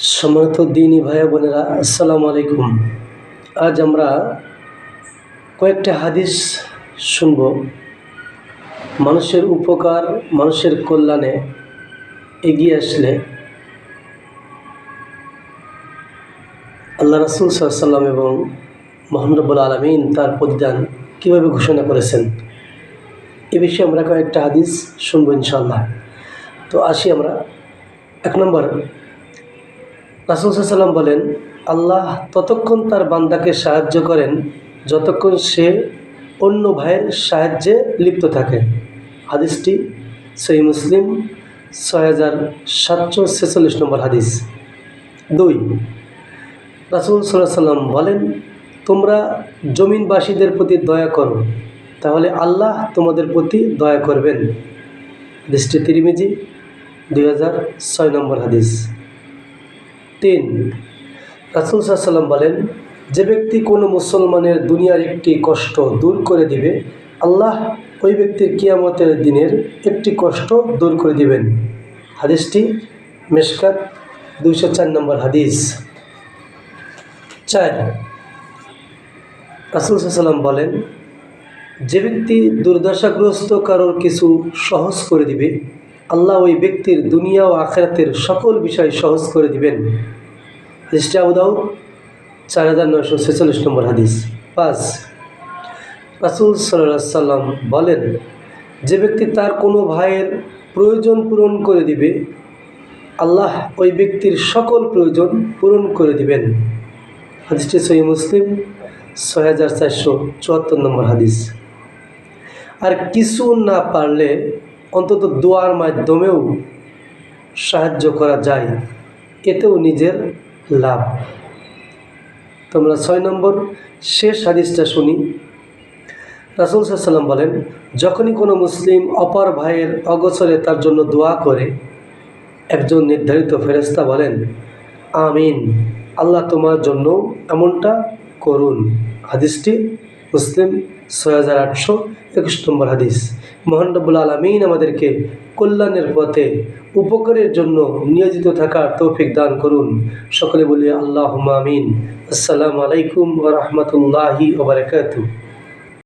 সম্মানিত দিনী ভাইয়া বোনেরা, আসসালামু আলাইকুম। আজ আমরা কয়েকটা হাদিস শুনব। মানুষের উপকার, মানুষের কল্যাণে এগিয়ে আসলে আল্লাহ রাসুল সাল্লাম এবং মোহাম্মদুল আলমিন তার প্রতিদান কীভাবে ঘোষণা করেছেন, এ বিষয়ে আমরা কয়েকটা হাদিস শুনব ইনশাল্লাহ তো আসি আমরা। এক নম্বর রাসুল সাল্লাম বলেন, আল্লাহ ততক্ষণ তার বান্দাকে সাহায্য করেন যতক্ষণ সে অন্য ভাইয়ের সাহায্যে লিপ্ত থাকে। হাদিসটি সেই মুসলিম, ছয় হাজার সাতশো ছেচল্লিশ নম্বর হাদিস। দুই, রাসুল সাল্লাহ সাল্লাম বলেন, তোমরা জমিনবাসীদের প্রতি দয়া করো, তাহলে আল্লাহ তোমাদের প্রতি দয়া করবেন। হাদিসটি তিরিমিজি, দুই হাজার ছয় নম্বর হাদিস। তিন। রাসুল সাল্লাম বলেন, যে ব্যক্তি কোনো মুসলমানের দুনিয়ার একটি কষ্ট দূর করে দিবে, আল্লাহ ওই ব্যক্তির কিয়ামতের দিনের একটি কষ্ট দূর করে দিবেন। হাদিসটি মেশকাত দুইশো চার নম্বর হাদিস। চার। রাসুল সাল্লাম বলেন, যে ব্যক্তি দুর্দশাগ্রস্ত কারোর কিছু সহজ করে দিবে আল্লাহ ওই ব্যক্তির দুনিয়া ও আখেরাতের সকল বিষয় সহজ করে দিবেন। হাদিসটি আবুদাউ চার হাজার নয়শো ছেচল্লিশ নম্বর হাদিস। পাঁচ, রাসুল সাল্লাহ সাল্লাম বলেন, যে ব্যক্তি তার কোনো ভাইয়ের প্রয়োজন পূরণ করে দিবে, আল্লাহ ওই ব্যক্তির সকল প্রয়োজন পূরণ করে দিবেন। হাদিসটি সহি মুসলিম, ছয় হাজার চারশো চুয়াত্তর নম্বর হাদিস। আর কিছু না পারলে অন্তত দোয়ার মাধ্যমেও সাহায্য করা যায়, এতেও নিজের লাভ। তোমরা ছয় নম্বর, শেষ হাদিসটা শুনি। রাসুল সাল্লাম বলেন, যখনই কোনো মুসলিম অপর ভাইয়ের অগোচরে তার জন্য দোয়া করে, একজন নির্ধারিত ফেরেস্তা বলেন, আমিন, আল্লাহ তোমার জন্য এমনটা করুন। হাদিসটি মুসলিম ছয় হাজার আটশো একুশ নম্বর হাদিস। মোহানবুল আলমিন আমাদেরকে কল্যাণের পথে, উপকারের জন্য নিয়োজিত থাকার তৌফিক দান করুন। সকলে বলি আল্লাহ আমিন। আসসালামু আলাইকুম রহমতুল্লাহি ওবরাকাতু